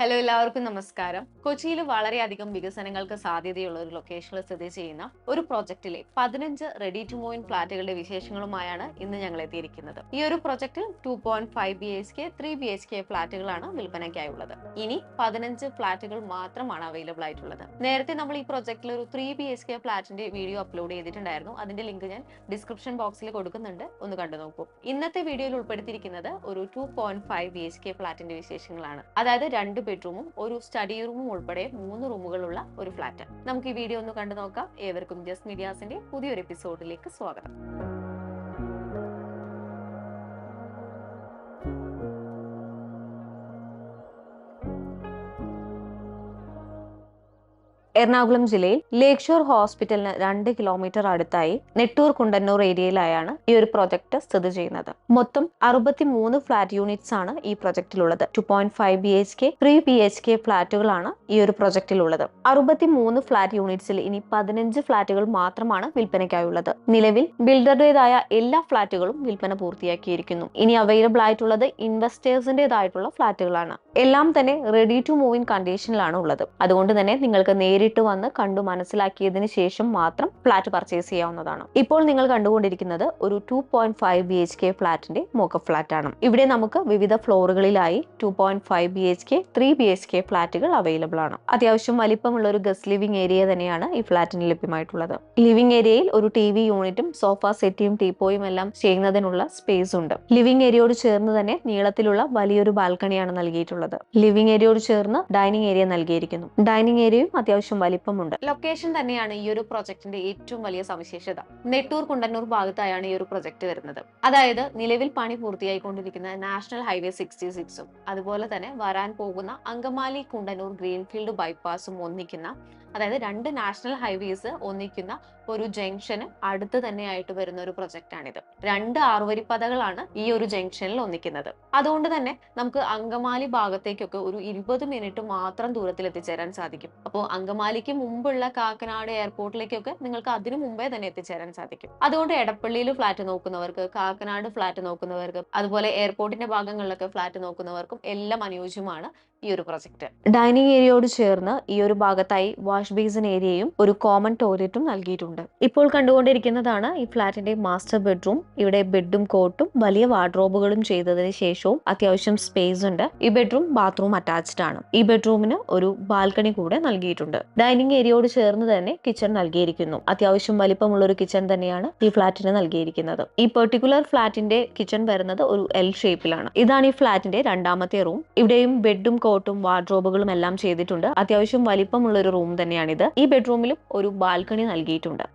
Hello എല്ലാവർക്കും നമസ്കാരം. കൊച്ചിയിൽ വളരെയധികം വികസനങ്ങൾക്ക് സാധ്യതയുള്ള ഒരു ലൊക്കേഷനിൽ സ്ഥിതി ചെയ്യുന്ന ഒരു പ്രോജക്റ്റിലെ പതിനഞ്ച് റെഡി ടു മൂവിൻ ഇൻ ഫ്ലാറ്റുകളുടെ വിശേഷങ്ങളുമായാണ് ഇന്ന് ഞങ്ങൾ എത്തിയിരിക്കുന്നത്. ഈ ഒരു പ്രോജക്റ്റിൽ two point five B H K three B H K ഫ്ലാറ്റുകളാണ് വിൽപ്പനയ്ക്കായുള്ളത്. ഇനി പതിനഞ്ച് ഫ്ലാറ്റുകൾ മാത്രമാണ് അവൈലബിൾ ആയിട്ടുള്ളത്. നേരത്തെ നമ്മൾ ഈ പ്രോജക്റ്റിൽ ഒരു ത്രീ ബി എച്ച് കെ ഫ്ലാറ്റിന്റെ വീഡിയോ അപ്ലോഡ് ചെയ്തിട്ടുണ്ടായിരുന്നു. അതിന്റെ ലിങ്ക് ഞാൻ ഡിസ്ക്രിപ്ഷൻ ബോക്സിൽ കൊടുക്കുന്നുണ്ട്. ഒന്ന് കണ്ടു നോക്കൂ. ഇന്നത്തെ വീഡിയോയിൽ ഉൾപ്പെടുത്തിയിരിക്കുന്നത് ഒരു two point five B H K ഫ്ലാറ്റിന്റെ വിശേഷങ്ങളാണ്. അതായത് രണ്ട് ബെഡ്റൂമും ഒരു സ്റ്റഡി റൂമും ഉൾപ്പെടെ മൂന്ന് റൂമുകളുള്ള ഒരു ഫ്ലാറ്റ് നമുക്ക് ഈ വീഡിയോ ഒന്ന് കണ്ടു നോക്കാം ഏവർക്കും ജസ്റ്റ് മീഡിയാസിന്റെ പുതിയൊരു എപ്പിസോഡിലേക്ക് സ്വാഗതം. എറണാകുളം ജില്ലയിൽ ലേക്ക് ഷോർ ഹോസ്പിറ്റലിന് രണ്ട് കിലോമീറ്റർ അടുത്തായി നെട്ടൂർ കുണ്ടന്നൂർ ഏരിയയിലായാണ് ഈ ഒരു പ്രൊജക്ട് സ്ഥിതി ചെയ്യുന്നത്. മൊത്തം അറുപത്തി മൂന്ന് യൂണിറ്റ്സ് ആണ് ഈ പ്രൊജക്റ്റിലുള്ളത്. Two point five B H K three B H K ഫ്ളാറ്റുകളാണ് ഈ ഒരു പ്രൊജക്റ്റിലുള്ളത്. അറുപത്തി മൂന്ന് ഫ്ലാറ്റ് യൂണിറ്റ്സിൽ ഇനി പതിനഞ്ച് ഫ്ളാറ്റുകൾ മാത്രമാണ് വിൽപ്പനയ്ക്കായുള്ളത്. നിലവിൽ ബിൽഡറുടേതായ എല്ലാ ഫ്ളാറ്റുകളും വിൽപ്പന പൂർത്തിയാക്കിയിരിക്കുന്നു. ഇനി അവൈലബിൾ ആയിട്ടുള്ളത് ഇൻവെസ്റ്റേഴ്സിന്റേതായിട്ടുള്ള ഫ്ളാറ്റുകളാണ് എല്ലാം തന്നെ റെഡി ടു മൂവ് ഇൻ കണ്ടീഷനിലാണ് ഉള്ളത്. അതുകൊണ്ട് തന്നെ നിങ്ങൾക്ക് നേരിട്ട് വന്ന് കണ്ടു മനസ്സിലാക്കിയതിന് ശേഷം മാത്രം ഫ്ലാറ്റ് പർച്ചേസ് ചെയ്യാവുന്നതാണ്. ഇപ്പോൾ നിങ്ങൾ കണ്ടുകൊണ്ടിരിക്കുന്നത് ഒരു two point five B H K ഫ്ലാറ്റിന്റെ mockup flat ആണ് ഇവിടെ നമുക്ക് വിവിധ ഫ്ലോറുകളിലായി two point five B H K three B H K ഫ്ലാറ്റുകൾ available ആണ്. അത്യാവശ്യം വലിപ്പമുള്ള ഒരു ഗസ്റ്റ് ലിവിംഗ് ഏരിയ തന്നെയാണ് ഈ ഫ്ലാറ്റിന് ലഭ്യമായിട്ടുള്ളത്. ലിവിംഗ് ഏരിയയിൽ ഒരു ടി വി യൂണിറ്റും സോഫ സെറ്റിയും ടീപ്പോയും എല്ലാം ചെയ്യുന്നതിനുള്ള സ്പേസ് ഉണ്ട്. ലിവിംഗ് ഏരിയയോട് ചേർന്ന് തന്നെ നീളത്തിലുള്ള വലിയൊരു ബാൽക്കണിയാണ് നൽകിയിട്ടുള്ളത്. ലിവിംഗ് ഏരിയയോട് ചേർന്ന് ഡൈനിങ് ഏരിയ നൽകിയിരിക്കുന്നു. ഡൈനിങ് ഏരിയയും അത്യാവശ്യം വലിപ്പമുണ്ട്. ലൊക്കേഷൻ തന്നെയാണ് ഈ ഒരു പ്രൊജക്ടിന്റെ ഏറ്റവും വലിയ സവിശേഷത. നെട്ടൂർ കുണ്ടന്നൂർ ഭാഗത്തായാണ് ഈ ഒരു പ്രൊജക്ട് വരുന്നത്. അതായത് നിലവിൽ പണി പൂർത്തിയായിക്കൊണ്ടിരിക്കുന്ന നാഷണൽ ഹൈവേ സിക്സ്റ്റി സിക്സും അതുപോലെ തന്നെ വരാൻ പോകുന്ന അങ്കമാലി കുണ്ടന്നൂർ ഗ്രീൻഫീൽഡ് ബൈപ്പാസും ഒന്നിക്കുന്ന അതായത് രണ്ട് നാഷണൽ ഹൈവേസ് ഒന്നിക്കുന്ന ഒരു ജംഗ്ഷന് അടുത്ത് തന്നെയായിട്ട് വരുന്ന ഒരു പ്രൊജക്റ്റ് ആണിത് രണ്ട് ആറുവരിപ്പതകളാണ് ഈ ഒരു ജംഗ്ഷനിൽ ഒന്നിക്കുന്നത്. അതുകൊണ്ട് തന്നെ നമുക്ക് അങ്കമാലി ഭാഗത്തേക്കൊക്കെ ഒരു ഇരുപത് മിനിറ്റ് മാത്രം ദൂരത്തിൽ എത്തിച്ചേരാൻ സാധിക്കും. അപ്പോൾ അങ്കമാലിക്ക് മുമ്പുള്ള കാക്കനാട് എയർപോർട്ടിലേക്കൊക്കെ നിങ്ങൾക്ക് അതിനു മുമ്പേ തന്നെ എത്തിച്ചേരാൻ സാധിക്കും. അതുകൊണ്ട് എടപ്പള്ളിയിൽ ഫ്ലാറ്റ് നോക്കുന്നവർക്ക് കാക്കനാട് ഫ്ലാറ്റ് നോക്കുന്നവർക്ക് അതുപോലെ എയർപോർട്ടിന്റെ ഭാഗങ്ങളിലൊക്കെ ഫ്ലാറ്റ് നോക്കുന്നവർക്കും എല്ലാം അനുയോജ്യമാണ് ഈ ഒരു പ്രൊജക്ട് ഡൈനിങ് ഏരിയയോട് ചേർന്ന് ഈ ഒരു ഭാഗത്തായി വാഷ് ബേസിൻ ഏരിയയും ഒരു കോമൺ ടോയ്ലറ്റും നൽകിയിട്ടുണ്ട്. ഇപ്പോൾ കണ്ടുകൊണ്ടിരിക്കുന്നതാണ് ഈ ഫ്ലാറ്റിന്റെ മാസ്റ്റർ ബെഡ്റൂം. ഇവിടെ ബെഡും കോട്ടും വലിയ വാർഡ്രോബുകളും ചെയ്തതിന് ശേഷവും അത്യാവശ്യം സ്പേസ് ഉണ്ട്. ഈ ബെഡ്റൂം ബാത്റൂം അറ്റാച്ച്ഡ് ആണ്. ഈ ബെഡ്റൂമിന് ഒരു ബാൽക്കണി കൂടെ നൽകിയിട്ടുണ്ട്. ഡൈനിങ് ഏരിയയോട് ചേർന്ന് തന്നെ കിച്ചൺ നൽകിയിരിക്കുന്നു. അത്യാവശ്യം വലിപ്പമുള്ള ഒരു കിച്ചൺ തന്നെയാണ് ഈ ഫ്ലാറ്റിന് നൽകിയിരിക്കുന്നത്. ഈ പെർട്ടിക്കുലർ ഫ്ലാറ്റിന്റെ കിച്ചൺ വരുന്നത് ഒരു എൽ ഷേപ്പിലാണ്. ഇതാണ് ഈ ഫ്ലാറ്റിന്റെ രണ്ടാമത്തെ റൂം. ഇവിടെയും ബെഡും കോട്ടും വാർഡ്രോബുകളും എല്ലാം ചെയ്തിട്ടുണ്ട്. അത്യാവശ്യം വലിപ്പമുള്ള ഒരു റൂം തന്നെയാണിത്. ഈ ബെഡ്റൂമിലും ഒരു ബാൽക്കണി നൽകിയിട്ടുണ്ട്.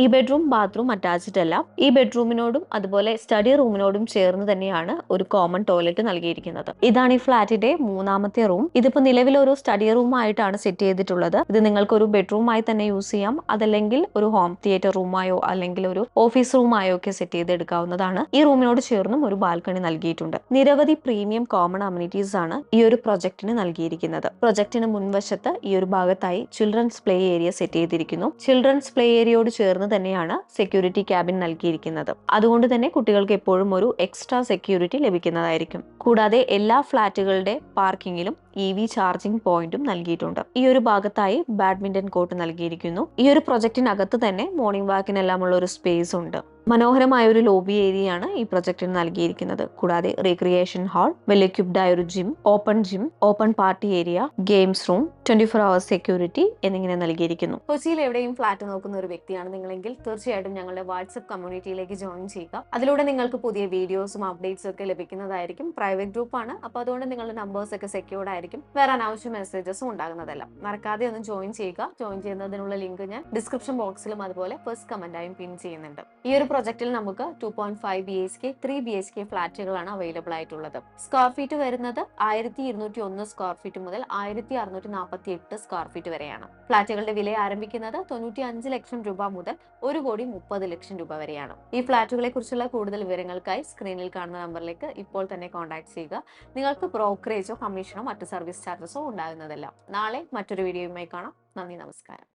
ഈ ബെഡ്റൂം ബാത്റൂം അറ്റാച്ച്ഡ് അല്ല ഈ ബെഡ്റൂമിനോടും അതുപോലെ സ്റ്റഡി റൂമിനോടും ചേർന്ന് തന്നെയാണ് ഒരു കോമൺ ടോയ്ലറ്റ് നൽകിയിരിക്കുന്നത്. ഇതാണ് ഈ ഫ്ലാറ്റിന്റെ മൂന്നാമത്തെ റൂം ഇതിപ്പോ നിലവിൽ ഒരു സ്റ്റഡി റൂം ആയിട്ടാണ് സെറ്റ് ചെയ്തിട്ടുള്ളത്. ഇത് നിങ്ങൾക്ക് ഒരു ബെഡ്റൂമായി തന്നെ യൂസ് ചെയ്യാം. അതല്ലെങ്കിൽ ഒരു ഹോം തിയേറ്റർ റൂമായോ അല്ലെങ്കിൽ ഒരു ഓഫീസ് റൂമായോ ഒക്കെ സെറ്റ് ചെയ്തെടുക്കാവുന്നതാണ്. ഈ റൂമിനോട് ചേർന്നും ഒരു ബാൽക്കണി നൽകിയിട്ടുണ്ട്. നിരവധി പ്രീമിയം കോമൺ അമ്യൂണിറ്റീസ് ആണ് ഈ ഒരു പ്രൊജക്ടിന് നൽകിയിരിക്കുന്നത്. പ്രൊജക്ടിന് മുൻവശത്ത് ഈ ഒരു ഭാഗത്തായി ചിൽഡ്രൻസ് പ്ലേ ഏരിയ സെറ്റ് ചെയ്തിരിക്കുന്നു. ചിൽഡ്രൻസ് പ്ലേ ഏരിയയോട് ചേർന്ന് തന്നെയാണ് സെക്യൂരിറ്റി ക്യാബിൻ നൽകിയിരിക്കുന്നത്. അതുകൊണ്ട് തന്നെ കുട്ടികൾക്ക് എപ്പോഴും ഒരു എക്സ്ട്രാ സെക്യൂരിറ്റി ലഭിക്കുന്നതായിരിക്കും. കൂടാതെ എല്ലാ ഫ്ളാറ്റുകളുടെ പാർക്കിങ്ങിലും ഇ വി ചാർജിംഗ് പോയിന്റും നൽകിയിട്ടുണ്ട്. ഈ ഒരു ഭാഗത്തായി ബാഡ്മിന്റൺ കോർട്ട് നൽകിയിരിക്കുന്നു. ഈ ഒരു പ്രൊജക്ടിനകത്ത് തന്നെ മോർണിംഗ് വാക്കിനെല്ലാം ഉള്ള ഒരു സ്പേസ് ഉണ്ട്. മനോഹരമായ ഒരു ലോബി ഏരിയയാണ് ഈ പ്രൊജക്ടിന് നൽകിയിരിക്കുന്നത്. കൂടാതെ റീക്രിയേഷൻ ഹാൾ വെൽ ക്യൂബ്ഡായ ഒരു gym open gym open party area games room twenty four hours security എന്നിങ്ങനെ നൽകിയിരിക്കുന്നു. കൊച്ചിയിൽ എവിടെയും ഫ്ലാറ്റ് നോക്കുന്ന ഒരു വ്യക്തിയാണ് നിങ്ങളെങ്കിൽ തീർച്ചയായിട്ടും ഞങ്ങളുടെ വാട്സ്ആപ്പ് കമ്മ്യൂണിറ്റിയിലേക്ക് ജോയിൻ ചെയ്യുക. അതിലൂടെ നിങ്ങൾക്ക് പുതിയ വീഡിയോസും അപ്ഡേറ്റ്സും ഒക്കെ ലഭിക്കുന്നതായിരിക്കും. പ്രൈവറ്റ് ഗ്രൂപ്പാണ് അപ്പോൾ അതുകൊണ്ട് നിങ്ങളുടെ നമ്പേഴ്സ് ഒക്കെ സെക്യൂർഡ് ആയിരിക്കും. വേറെ അനാവശ്യ മെസ്സേജസും ഉണ്ടാകുന്നതല്ല. മറക്കാതെ ഒന്ന് ജോയിൻ ചെയ്യുക. ജോയിൻ ചെയ്യുന്നതിനുള്ള ലിങ്ക് ഞാൻ ഡിസ്ക്രിപ്ഷൻ ബോക്സിലും അതുപോലെ ഫസ്റ്റ് കമന്റായും പിൻ ചെയ്യുന്നുണ്ട്. ഈ ഒരു പ്രൊജക്റ്റിൽ നമുക്ക് two point five B H K three B H K ഫ്ലാറ്റുകളാണ് available ആയിട്ടുള്ളത്. സ്ക്വയർ ഫീറ്റ് വരുന്നത് ആയിരത്തി ഇരുന്നൂറ്റി ഒന്ന് സ്ക്വയർ ഫീറ്റ് മുതൽ ആയിരത്തി അറുന്നൂറ്റി നാൽപ്പത്തി എട്ട് സ്ക്വയർ ഫീറ്റ് വരെയാണ്. ഫ്ളാറ്റുകളുടെ വില ആരംഭിക്കുന്നത് തൊണ്ണൂറ്റി അഞ്ച് ലക്ഷം രൂപ മുതൽ ഒരു കോടി മുപ്പത് ലക്ഷം രൂപ വരെയാണ്. ഈ ഫ്ളാറ്റുകളെ കുറിച്ചുള്ള കൂടുതൽ വിവരങ്ങൾക്കായി സ്ക്രീനിൽ കാണുന്ന നമ്പറിലേക്ക് ഇപ്പോൾ തന്നെ കോൺടാക്ട് ചെയ്യുക. നിങ്ങൾക്ക് ബ്രോക്കറേജോ കമ്മീഷനോ മറ്റ് സർവീസ് ചാർജസോ ഉണ്ടാകുന്നതല്ല. നാളെ മറ്റൊരു വീഡിയോയുമായി കാണാം. നന്ദി നമസ്കാരം.